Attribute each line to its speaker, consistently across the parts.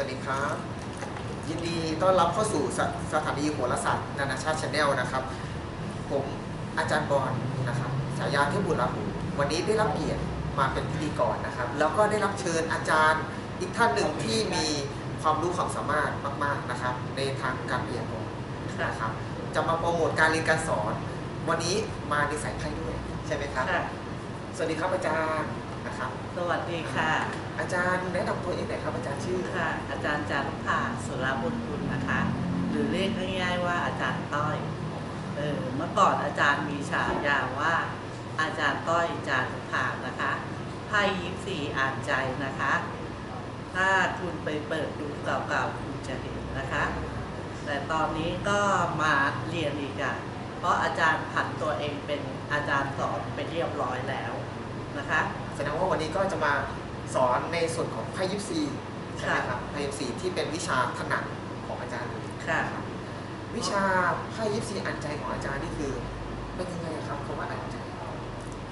Speaker 1: สวัสดีครับ ยินดีต้อนรับเข้าสู่สสถานีโหราศาสตร์นานาชาติชาแนลนะครับ ผมอาจารย์บอลนะครับฉายาเทพบุตรราหูวันนี้ได้รับเกียรติมาเป็นพิธีกรนะครับ แล้วก็ได้รับเชิญอาจารย์อีกท่านหนึ่งที่มีความรู้ความสามารถมาก ๆนะครับ ในทางการเรียนรู้นะครับ จะมาโปรโมทการเรียนการสอน วันนี้มาในสายไพ่ด้วยใช่ไหมครับ
Speaker 2: ค่ะ
Speaker 1: สวัสดีครับอาจารย์ นะครับ
Speaker 2: สวัสดีค่ะ
Speaker 1: อาจารย์แนะนำตัวเองหน่อยครับอาจารย์ชื่อ
Speaker 2: ค่ะ อาจารย์จารุภาสุรบุญคุณนะคะ หรือเรียกง่ายๆว่าอาจารย์ต้อยเออเมื่อก่อนอาจารย์มีฉายาว่า อาจารย์ต้อยจารุภานะคะไพ่ยิปซีอ่านใจนะคะ ถ้าคุณไปเปิดดูเก่าๆคุณจะเห็นนะคะ แต่ตอนนี้ก็มาเรียนอีกอะเพราะอาจารย์ผันตัวเองเป็นอาจารย์สอนไปเรียบร้อยแล้ว นะคะ
Speaker 1: แสดงว่าวันนี้ก็จะมาสอนในส่วนของไพ่ยิปซีใช่ไหมครับไพ่ยิปซีที่เป็นวิชาถนัดของอาจารย์เลย
Speaker 2: ค่ะ
Speaker 1: วิชาไพ่ยิปซีอ่านใจของอาจารย์นี่คือเป็นยังไงครับคำว่าอ่านใจ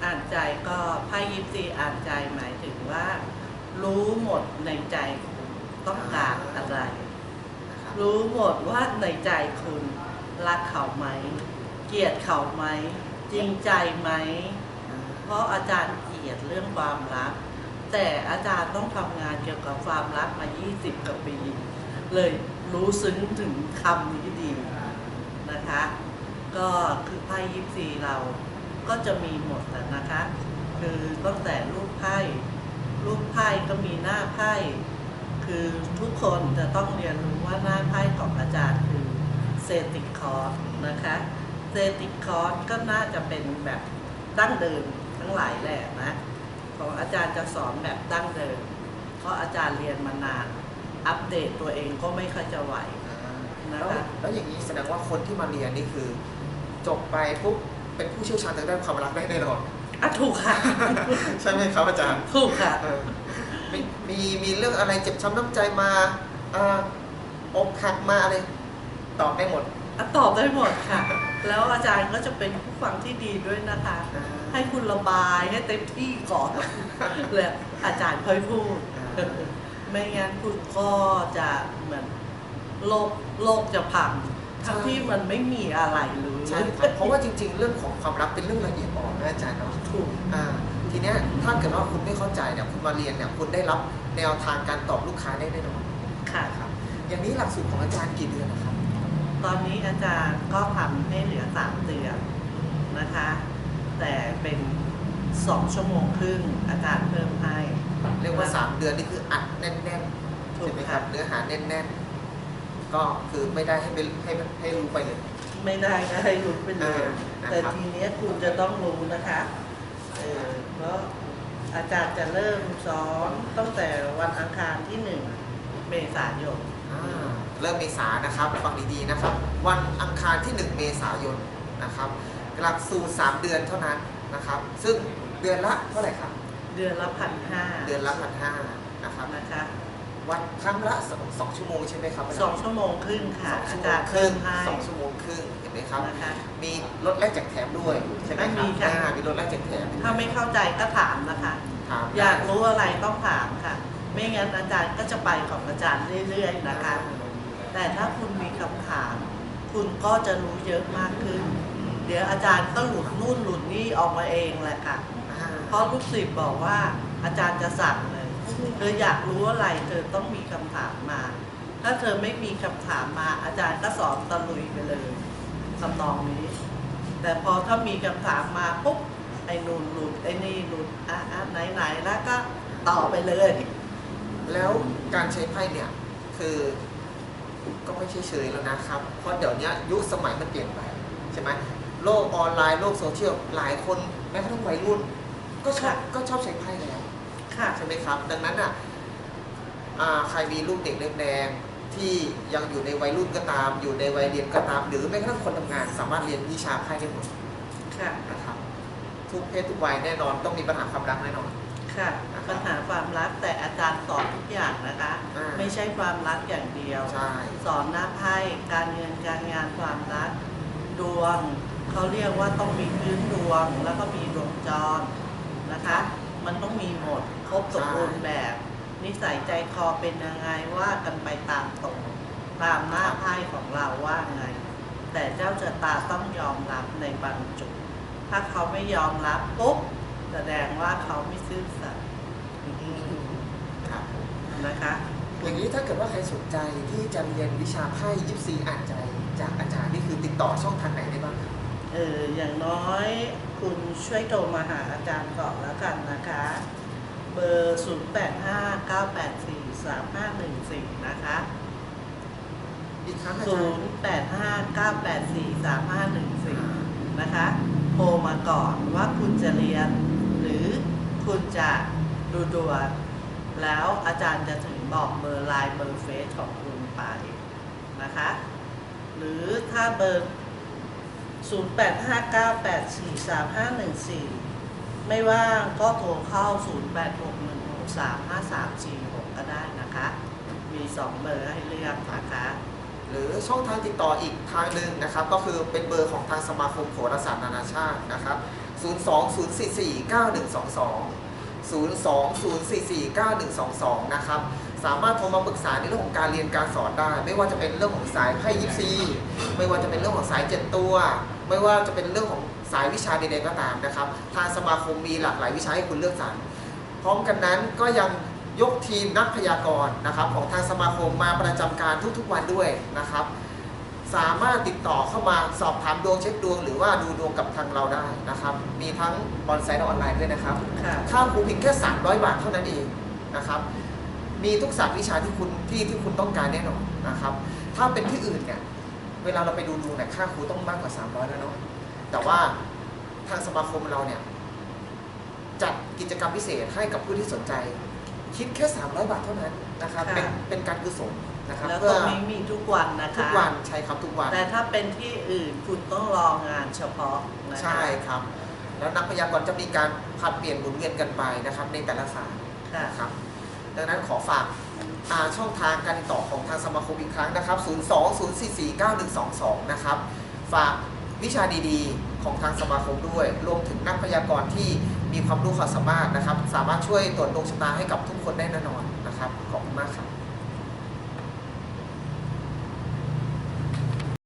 Speaker 2: อ่านใจก็ไพ่ยิปซีอ่านใจหมายถึงว่า รู้หมดในใจคุณต้องการอะไร
Speaker 1: นะครับ
Speaker 2: รู้หมดว่าในใจคุณรักเขาไหม เกลียดเขาไหม จริงใจไหม เพราะอาจารย์เกลียดเรื่องความรัก แต่อาจารย์ต้องทำงานเกี่ยวกับความรักมา 20 กว่าปี เลยรู้ซึ้งถึงคำนี้ดีนะคะ ก็คือไพ่ยิปซีเราก็จะมีหมดแล้วนะคะ คือตั้งแต่รูปไพ่รูปไพ่ก็มีหน้าไพ่คือทุกคนจะต้องเรียนรู้ว่าหน้าไพ่ของอาจารย์คือเซติคอร์สนะคะเซติคอร์สก็น่าจะเป็นแบบดั้งเดิม ทั้งหลายแหละนะของอาจารย์จะสอนแบบดั้งเดิม เพราะอาจารย์เรียนมานาน อัปเดตตัวเองก็ไม่ค่อยจะไหวนะ
Speaker 1: แล้ว
Speaker 2: คะ
Speaker 1: แล้วอย่างนี้แสดงว่าคนที่มาเรียนนี่คือ จบไปปุ๊บเป็นผู้เชี่ยวชาญทางด้านความรักได้แน่นอน
Speaker 2: อะถูกค่ะ
Speaker 1: ใช่ไหมครับอาจารย์
Speaker 2: ถูกค่ะ
Speaker 1: เออมีมีมีเรื่องอะไรเจ็บช้ำน้ำใจมาอ่าอกหักมาอะไรตอบได้หมด
Speaker 2: อะ ตอบได้หมดค่ะ แล้วอาจารย์ก็จะเป็นผู้ฟังที่ดีด้วยนะคะ ให้คุณระบายให้เต็มที่ก่อนแล้วอาจารย์ค่อยพูด ไม่งั้นคุณก็จะเหมือนโลกโลกจะพังทั้งที่มันไม่มีอะไรเลย
Speaker 1: ใช่ครับเพราะว่าจริง ๆ เรื่องของความรักเป็นเรื่องละเอียดอ่อนนะอาจารย์เนาะ
Speaker 2: ถูก
Speaker 1: อ่าทีเนี้ยถ้าเกิดว่าคุณไม่เข้าใจเนี่ยคุณมาเรียนเนี่ยคุณได้รับแนวทางการตอบลูกค้าได้แน่นอน
Speaker 2: ค่ะ
Speaker 1: ครับ อย่างนี้หลักสูตรของอาจารย์กี่เดือนนะครับ
Speaker 2: ตอนนี้อาจารย์ก็ทำให้เหลือสามเดือนนะคะ แต่เป็นสองชั่วโมงครึ่งอาจารย์เพิ่มให้
Speaker 1: เรียกว่า 3 เดือนนี่คืออัดแน่นๆ
Speaker 2: ถู
Speaker 1: ใช่
Speaker 2: ก
Speaker 1: ไหมค
Speaker 2: ค่ะ
Speaker 1: รับเนื้อหาแน่นๆ ก็คือไม่ได้ให้ไปให้ให้รู้ไปเลย
Speaker 2: ไม่ได้ก็ให้รู้ไปเลย
Speaker 1: อ่า
Speaker 2: แต่
Speaker 1: นะครับ
Speaker 2: ทีเนี้ยคุณจะต้องรู้นะคะเออเพราะอาจารย์จะเริ่มสอนตั้งแต่วันอังคารที่หนึ่งเมษายน
Speaker 1: อ่า เริ่มเมษายนนะครับฟังดีๆนะครับ วันอังคารที่ 1 เมษายนนะครับหลักสูตร3เดือนเท่านั้นนะครับ ซึ่งเดือนละเท่าไหร่ครับ
Speaker 2: เดือนละพันห้า
Speaker 1: เดือนละพันห้านะครับ
Speaker 2: นะคะ
Speaker 1: วันครั้งละสองสองชั่วโมงใช่ไหมครับาจารย์
Speaker 2: สองชั่วโมงครึ่งค่ะ
Speaker 1: สอง
Speaker 2: อา
Speaker 1: ชั่วโม
Speaker 2: จางรย์
Speaker 1: ครึ่ง
Speaker 2: ให้
Speaker 1: สองชั่วโมงครึ่งเห็นไหมครับ
Speaker 2: นะคะ
Speaker 1: มีลดแลกแจกแถมด้วยใช่ไหมครั
Speaker 2: มีค่ะ
Speaker 1: อ่ามีลดแลกแจกแถม
Speaker 2: ถ้าไม่เข้าใจก็ถามนะคะ
Speaker 1: ถาม
Speaker 2: อยากรู้อะไรต้องถามค่ะ ไม่งั้นอาจารย์ก็จะไปของอาจารย์เรื่อยๆนะคะ แต่ถ้าคุณมีคำถาม คุณก็จะรู้เยอะมากขึ้น เดี๋ยวอาจารย์ก็หลุดนู่นหลุดนี่ออกมาเองแหละค่ะเพราะลูกศิษย์บอกว่าอาจารย์จะสั่งเลย เธออยากรู้อะไร เธอต้องมีคำถามมา ถ้าเธอไม่มีคำถามมา อาจารย์ก็สอนตะลุยไปเลยทำนองนี้ แต่พอถ้ามีคำถามมาปุ๊บไอ้นู่นหลุดไอ้นี่หลุดอะอะไหนไหนแล้วก็ต่อไปเลย
Speaker 1: แล้วการใช้ไพ่เนี่ยคือก็ไม่ใช่เฉยแล้วนะครับ เพราะเดี๋ยวนี้ยุคสมัยมันเปลี่ยนไปใช่ไหมโลกออนไลน์โลกโซเชียลหลายคนแม้กระทั่งวัยรุ่น ก็ชอบ
Speaker 2: ค่ะ
Speaker 1: ก็ชอบใช้ไพ่แล้ว
Speaker 2: ค่ะ
Speaker 1: ใช่ไหมครับ ดังนั้นอะอ่าใครมีลูกเด็กเล็กแดงที่ยังอยู่ในวัยรุ่นก็ตาม อยู่ในวัยเรียนก็ตาม หรือแม้กระทั่งคนทำงาน สามารถเรียนวิชาไพ่ได้หมด
Speaker 2: ค่ะ
Speaker 1: นะครับทุกเพศทุกวัยแน่นอนต้องมีปัญหาความรักแน่นอน
Speaker 2: ค่ะ ปัญหาความรักแต่อาจารย์สอนทุกอย่างนะคะ
Speaker 1: อ่า
Speaker 2: ไม่ใช่ความรักอย่างเดียว
Speaker 1: ใช่
Speaker 2: สอนหน้าไพ่การเงินการงานความรัก ดวงเขาเรียกว่าต้องมีพื้นดวงแล้วก็มีดวงจรนะคะ มันต้องมีหมดครบสมบูรณ์แบบ นิสัยใจคอเป็นยังไงว่ากันไปตามตรงตามหน้าไพ่ของเราว่าไง แต่เจ้าชะตาต้องยอมรับในบางจุด ถ้าเขาไม่ยอมรับปุ๊บแสดงว่าเขาไม่ซื่อสัตย์
Speaker 1: ครับ
Speaker 2: นะคะ
Speaker 1: อย่างนี้ถ้าเกิดว่าใครสนใจที่จะเรียนวิชาไพ่ยิปซีอ่านใจจากอาจารย์นี่คือติดต่อช่องทางไหนได้บ้างครับ
Speaker 2: เอออย่างน้อยคุณช่วยโทรมาหาอาจารย์ก่อนแล้วกันนะคะ เบอร์ 0 8 5 9 8 4 3 5 1 4 นะคะ
Speaker 1: อีกครั้งอาจารย์
Speaker 2: 0 8 5 9 8 4 3 5 1 4 นะคะ โทรมาก่อนว่าคุณจะเรียนหรือ คุณจะดูดวงแล้วอาจารย์จะถึงบอกเบอร์ไลน์เบอร์เฟซของคุณไปนะคะ หรือถ้าเบอร์ 0859843514 ไม่ว่างก็โทรเข้า 0861635346 ก็ได้นะคะ มี 2 เบอร์ให้เลือกนะคะ
Speaker 1: หรือช่องทางติดต่ออีกทางหนึ่งนะครับ ก็คือเป็นเบอร์ของทางสมาคมโหราศาสตร์นานาชาตินะครับ 020449122 020449122 นะครับ สามารถโทรมาปรึกษาในเรื่องของการเรียนการสอนได้ ไม่ว่าจะเป็นเรื่องของสายไพ่ยิปซี ไม่ว่าจะเป็นเรื่องของสายเจ็ดตัว ไม่ว่าจะเป็นเรื่องของสายวิชาใดๆก็ตามนะครับ ทางสมาคมมีหลากหลายวิชาให้คุณเลือกสรร พร้อมกันนั้นก็ยังยกทีมนักพยากรณ์นะครับของทางสมาคมมาประจำการทุกๆวันด้วยนะครับ สามารถติดต่อเข้ามาสอบถามดวงเช็คดวง หรือว่าดูดวงกับทางเราได้นะครับ มีทั้งออนไซต์และออนไลน์ด้วยนะครับ
Speaker 2: ค่ะ
Speaker 1: ค่าครูเพียงแค่300 บาทเท่านั้นเองนะครับ มีทุกศาสตร์วิชาที่คุณที่ที่คุณต้องการแน่นอนนะครับ ถ้าเป็นที่อื่นเนี่ยเวลาเราไปดูดวงเนี่ยค่าครูต้องมากกว่า 300 แล้วเนาะแต่ว่าทางสมาคมเราเนี่ยจัดกิจกรรมพิเศษให้กับผู้ที่สนใจ คิดแค่ 300 บาทเท่านั้นนะครับ
Speaker 2: ค่ะ
Speaker 1: เป็นเป็นการกุศล นะครับ
Speaker 2: แล้ว
Speaker 1: เพื่
Speaker 2: ตร
Speaker 1: อง
Speaker 2: นี้มีทุกวันนะคะ
Speaker 1: ทุกวันใช่ครับทุกวัน
Speaker 2: แต่ถ้าเป็นที่อื่นคุณต้องรองานเฉพาะนะคะ
Speaker 1: ใช่ครับ แล้วนักพยากรณ์จะมีการผลัดเปลี่ยนหมุนเวียนกันไปนะครับ ในแต่ละศาสตร์
Speaker 2: ค่ะ
Speaker 1: นะครับ ดังนั้นขอฝากอ่าช่องทางการติดต่อของทางสมาคมอีกครั้งนะครับ 020449122 นะครับ ฝากวิชาดีๆ ของทางสมาคมด้วย รวมถึงนักพยากรณ์ที่มีความรู้ความสามารถนะครับ สามารถช่วยตรวจดวงชะตาให้กับทุกคนได้แน่นอนนะครับ ขอบคุณมากครับ